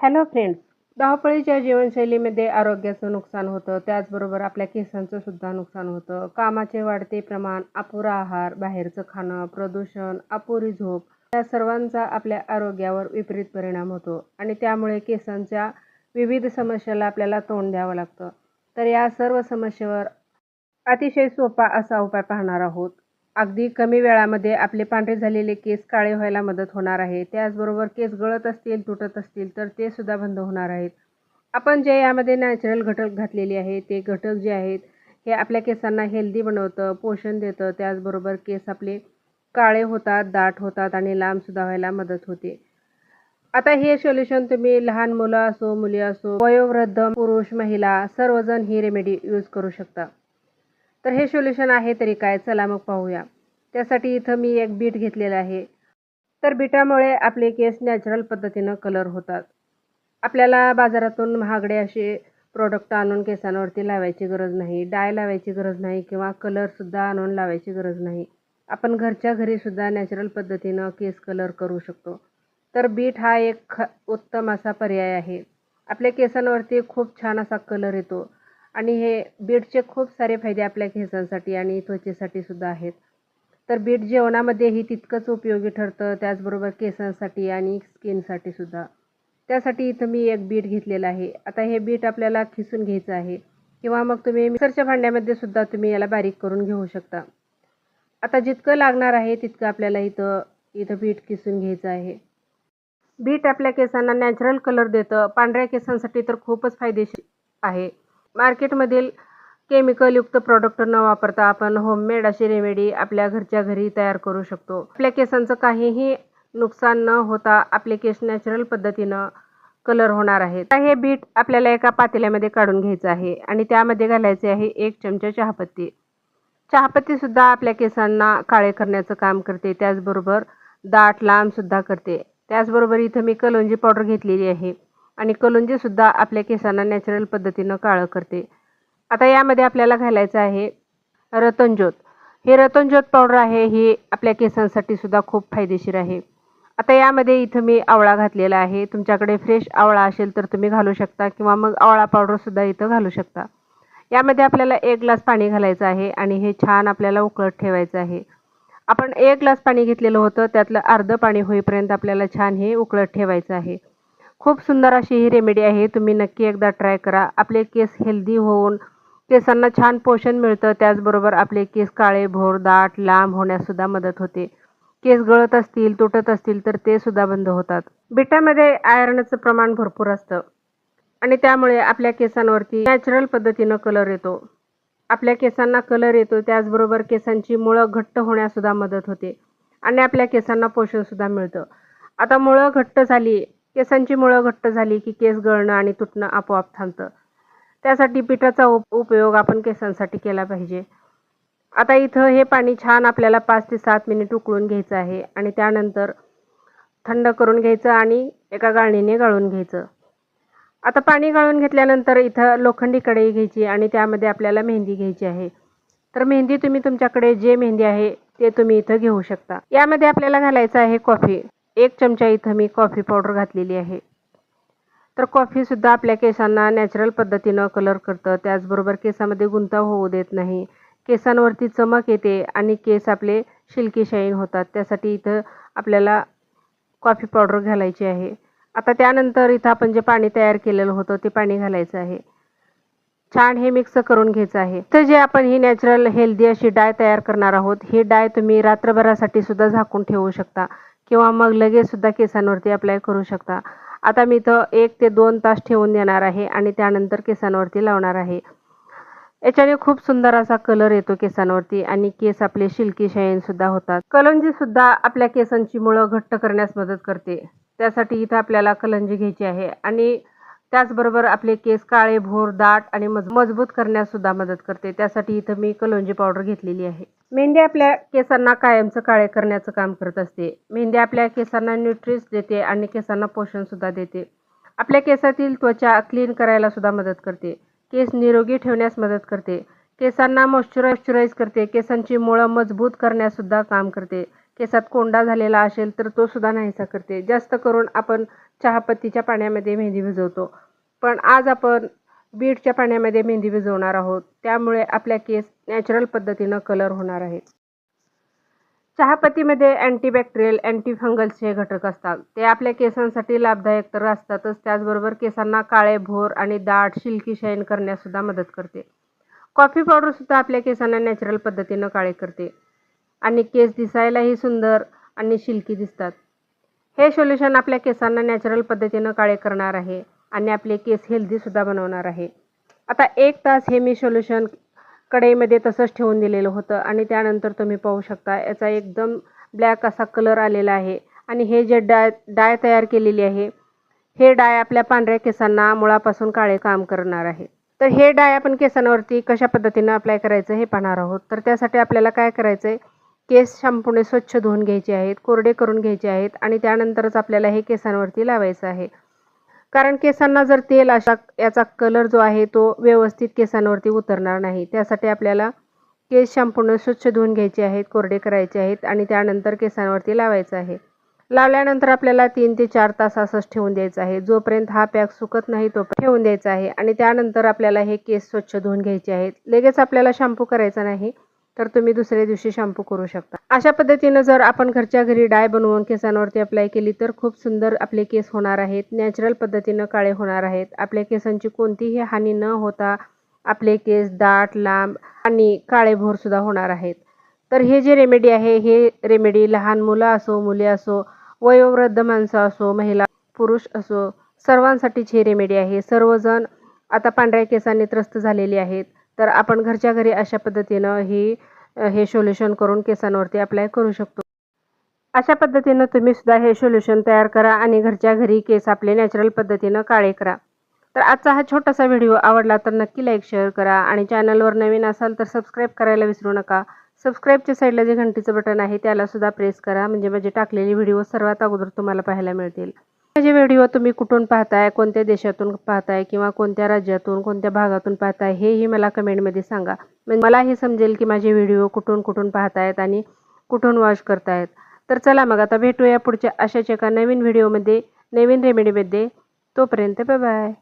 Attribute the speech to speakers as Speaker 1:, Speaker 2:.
Speaker 1: Hello friends धावपळीच्या जीवनशैलीमध्ये आरोग्याचं नुकसान होतं त्याचबरोबर आपल्या केसांचं सुद्धा नुकसान होतं. कामाचे वाढते प्रमाण अपुरा आहार बाहेरचं खाणं प्रदूषण अपुरी झोप या सर्वांचा आपल्या आरोग्यावर विपरीत परिणाम होतो आणि त्यामुळे केसांच्या विविध समस्याला आपल्याला तोंड द्यावं लागतं. तर या सर्व समस्येवर अतिशय सोपा असा उपाय पाहणार आहोत. अगदी कमी वेळामध्ये आपले पांढरे झालेले केस काळे व्हायला मदत होणार आहे. त्याचबरोबर केस गळत असतील तुटत असतील तर ते सुद्धा बंद होणार आहेत. आपण जे यामध्ये नॅचरल घटक घातलेले आहे ते घटक जे आहेत हे आपल्या केसांना हेल्दी बनवतं पोषण देतं. त्याचबरोबर केस आपले काळे होतात दाट होतात आणि लांबसुद्धा व्हायला मदत होते. आता हे सोल्युशन तुम्ही लहान मुलं असो मुली असो वयोवृद्ध पुरुष महिला सर्वजण ही रेमेडी यूज करू शकता. तर हे सोल्युशन आहे तरी काय? चला मग पाहूया. त्यासाठी इथं मी एक बीट घेतलेलं आहे. तर बीटामुळे आपले केस नॅचरल पद्धतीनं कलर होतात. आपल्याला बाजारातून महागडे असे प्रोडक्ट आणून केसांवरती लावायची गरज नाही. डाय लावायची गरज नाही किंवा कलरसुद्धा आणून लावायची गरज नाही. आपण घरच्या घरीसुद्धा नॅचरल पद्धतीनं केस कलर करू शकतो. तर बीट हा एक ख उत्तम असा पर्याय आहे. आपल्या केसांवरती खूप छान असा कलर येतो. आणि हे बीटचे खूप सारे फायदे आपल्या केसांसाठी आणि त्वचेसाठी सुद्धा आहेत. तर बीट जेवणामध्येही तितकंच उपयोगी ठरतं त्याचबरोबर केसांसाठी आणि स्किनसाठी सुद्धा. त्यासाठी इथं मी एक बीट घेतलेलं आहे. आता हे बीट आपल्याला खिसून घ्यायचं आहे. किंवा मग तुम्ही मिक्सरच्या भांड्यामध्ये सुद्धा तुम्ही याला बारीक करून घेऊ शकता. आता जितकं लागणार आहे तितकं आपल्याला इथं इथं बीट किसून घ्यायचं आहे. बीट आपल्या केसांना नॅचरल कलर देतं. पांढऱ्या केसांसाठी तर खूपच फायदेशीर आहे. मार्केटमधील केमिकलयुक्त प्रॉडक्ट न वापरता आपण होममेड अशी रेमेडी आपल्या घरच्या घरी तयार करू शकतो. आपल्या केसांचं काहीही नुकसान न होता आपले केस नॅचरल पद्धतीनं कलर होणार आहे. आता हे बीट आपल्याला एका पातेल्यामध्ये काढून घ्यायचं आहे आणि त्यामध्ये घालायचे आहे एक चमचा चहापत्ती. चहापत्तीसुद्धा आपल्या केसांना काळे करण्याचं काम करते. त्याचबरोबर दाट लांबसुद्धा करते. त्याचबरोबर इथं मी कलोंजी पावडर घेतलेली आहे. आणि कलोंजीसुद्धा आपल्या केसांना नॅचरल पद्धतीनं काळं करते. आता यामध्ये आपल्याला घालायचं आहे रतनज्योत हे रतनज्योत पावडर आहे हे आपल्या केसांसाठी सुद्धा खूप फायदेशीर आहे. आता यामध्ये इथं मी आवळा घातलेला आहे. तुमच्याकडे फ्रेश आवळा असेल तर तुम्ही घालू शकता किंवा मग आवळा पावडरसुद्धा इथं घालू शकता. यामध्ये आपल्याला एक ग्लास पाणी घालायचं आहे आणि हे छान आपल्याला उकळत ठेवायचं आहे. आपण एक ग्लास पाणी घेतलेलं होतं त्यातलं अर्धं पाणी होईपर्यंत आपल्याला छान हे उकळत ठेवायचं आहे. खूप सुंदर अशी ही रेमेडी आहे. तुम्ही नक्की एकदा ट्राय करा. आपले केस हेल्दी होऊन केसांना छान पोषण मिळतं. त्याचबरोबर आपले केस काळे भोर दाट लांब होण्यासुद्धा मदत होते. केस गळत असतील तुटत असतील तर ते सुद्धा बंद होतात. बिटामध्ये आयर्नचं प्रमाण भरपूर असतं. आणि त्यामुळे आपल्या केसांवरती नॅचरल पद्धतीनं कलर येतो. आपल्या केसांना कलर येतो. त्याचबरोबर केसांची मुळं घट्ट होण्यासुद्धा मदत होते. आणि आपल्या केसांना पोषणसुद्धा मिळतं. आता मुळं घट्ट झाली केसांची मुळं घट्ट झाली की केस गळणं आणि तुटणं आपोआप थांबतं. त्यासाठी पिठाचा उप उपयोग आपण केसांसाठी केला पाहिजे. आता इथं हे पाणी छान आपल्याला पाच ते सात मिनिट उकळून घ्यायचं आहे आणि त्यानंतर थंड करून घ्यायचं आणि एका गाळणीने गाळून घ्यायचं. आता पाणी गाळून घेतल्यानंतर इथं लोखंडी कढई घ्यायची आणि त्यामध्ये आपल्याला मेहंदी घ्यायची आहे. तर मेहंदी तुम्ही तुमच्याकडे जे मेहंदी आहे ते तुम्ही इथं घेऊ शकता. यामध्ये आपल्याला घालायचं आहे कॉफी. एक चमचा इथं मी कॉफी पावडर घातलेली आहे. तर कॉफीसुद्धा आपल्या केसांना नॅचरल पद्धतीनं कलर करतं. त्याचबरोबर केसामध्ये गुंता होऊ देत नाही. केसांवरती चमक येते आणि केस आपले शिल्की शाईन होतात. त्यासाठी इथं आपल्याला कॉफी पावडर घालायची आहे. आता त्यानंतर इथं आपण जे पाणी तयार केलेलं होतं ते पाणी घालायचं आहे. छान हे मिक्स करून घ्यायचं आहे. तर जे आपण ही नॅचरल हेल्दी अशी डाय तयार करणार आहोत ही डाय तुम्ही रात्रभरासाठी सुद्धा झाकून ठेवू शकता. किंवा मग लगेच सुद्धा केसांवरती अप्लाय करू शकता. आता मी इथं एक ते दोन तास ठेवून देणार आहे आणि त्यानंतर केसांवरती लावणार आहे. याच्याने खूप सुंदर असा कलर येतो केसांवरती आणि केस आपले शिल्की शाईन सुद्धा होतात. कलंजी सुद्धा आपल्या केसांची मुळं घट्ट करण्यास मदत करते. त्यासाठी इथं आपल्याला कलंजी घ्यायची आहे आणि त्याचबरोबर आपले केस काळे भोर दाट आणि मज मजबूत करण्यास सुद्धा मदत करते. त्यासाठी इथं मी कलोंजी पावडर घेतलेली आहे. मेहंदी आपल्या केसांना कायमचं काळे करण्याचं काम करत असते. मेहंदी आपल्या केसांना न्यूट्रिस देते आणि केसांना पोषणसुद्धा देते. आपल्या केसातील त्वचा क्लीन करायला सुद्धा मदत करते. केस निरोगी ठेवण्यास मदत करते. केसांना मॉइश्चराईज करते. केसांची मुळं मजबूत करण्यासुद्धा काम करते. केसात कोंडा झालेला असेल तर तो सुद्धा नाहीसा करते. जास्त करून आपण चहापत्तीच्या पाण्यामध्ये मेहंदी भिजवतो. पण आज आपण बीटच्या पाण्यामध्ये मेहंदी भिजवणार आहोत. त्यामुळे आपल्या केस नॅचरल पद्धतीनं कलर होणार आहे. चहापत्तीमध्ये अँटीबॅक्टेरियल अँटीफंगल्सचे घटक असतात. ते आपल्या केसांसाठी लाभदायक तर असतातच. त्याचबरोबर केसांना काळे भोर आणि दाट शिल्की शाईन करण्यासुद्धा मदत करते. कॉफी पावडरसुद्धा आपल्या केसांना नॅचरल पद्धतीनं काळे करते. आणि केस दिसायलाही सुंदर आणि शिल्की दिसतात. हे सोल्युशन आपल्या केसांना नॅचरल पद्धतीनं काळे करणार आहे आणि आपले केस हेल्दीसुद्धा बनवणार आहे. आता एक तास हे मी सोल्युशन कढईमध्ये तसंच ठेवून दिलेलं होतं आणि त्यानंतर तुम्ही पाहू शकता याचा एकदम ब्लॅक असा कलर आलेला आहे. आणि हे जे डाय डाय तयार केलेली आहे हे डाय आपल्या पांढऱ्या केसांना मुळापासून काळे काम करणार आहे. तर हे डाय आपण केसांवरती कशा पद्धतीनं अप्लाय करायचं हे पाहणार आहोत. तर त्यासाठी आपल्याला काय करायचं आहे केस शॅम्पूने स्वच्छ धुवून घ्यायचे आहेत कोरडे करून घ्यायचे आहेत आणि त्यानंतरच आपल्याला हे केसांवरती लावायचं आहे. कारण केसांना जर तेल अशा याचा कलर जो आहे तो व्यवस्थित केसांवरती उतरणार नाही. त्यासाठी आपल्याला केस शॅम्पूने स्वच्छ धुवून घ्यायचे आहेत कोरडे करायचे आहेत आणि त्यानंतर केसांवरती लावायचं आहे. लावल्यानंतर आपल्याला तीन ते चार तास असंच ठेवून द्यायचं आहे. जोपर्यंत हा पॅक सुकत नाही तो ठेवून द्यायचा आहे आणि त्यानंतर आपल्याला हे केस स्वच्छ धुवून घ्यायचे आहेत. लगेच आपल्याला शॅम्पू करायचा नाही. तर तुम्ही दुसऱ्या दिवशी शॅम्पू करू शकता. अशा पद्धतीनं जर आपण घरच्या घरी डाय बनवून केसांवरती अप्लाय केली तर खूप सुंदर आपले केस होणार आहेत. नॅचरल पद्धतीनं काळे होणार आहेत. आपल्या केसांची कोणतीही हानी न होता आपले केस दाट लांब आणि काळेभोर सुद्धा होणार आहेत. तर हे जे रेमेडी आहे हे रेमेडी लहान मुलं असो मुले असो वयोवृद्ध माणसं असो महिला पुरुष असो सर्वांसाठीच ही रेमेडी आहे. सर्वजण आता पांढऱ्या केसांनी त्रस्त झालेली आहेत. तर आपण घरच्या घरी अशा पद्धतीनं ही हे सोल्युशन करून केसांवरती अप्लाय करू शकतो. अशा पद्धतीनं तुम्ही सुद्धा हे सोल्युशन तयार करा आणि घरच्या घरी केस आपले नॅचरल पद्धतीनं काळे करा. तर आजचा हा छोटासा व्हिडिओ आवडला तर नक्की लाईक शेअर करा आणि चॅनलवर नवीन असाल तर सबस्क्राईब करायला विसरू नका. सबस्क्राईबच्या साईडला जे घंटीचं बटन आहे त्याला सुद्धा प्रेस करा. म्हणजे माझे टाकलेले व्हिडिओ सर्वात अगोदर तुम्हाला पाहायला मिळतील. माझे व्हिडिओ तुम्ही कुठून पाहताय कोणत्या देशातून पाहताय किंवा कोणत्या राज्यातून कोणत्या भागातून पाहताय हेही मला कमेंटमध्ये सांगा. म्हणजे मलाही समजेल की माझे व्हिडिओ कुठून कुठून पाहतायत आणि कुठून वॉच करतायत. तर चला मग आता भेटूया पुढच्या अशाच एका नवीन व्हिडिओमध्ये नवीन रेमेडीमध्ये. तोपर्यंत बाय बाय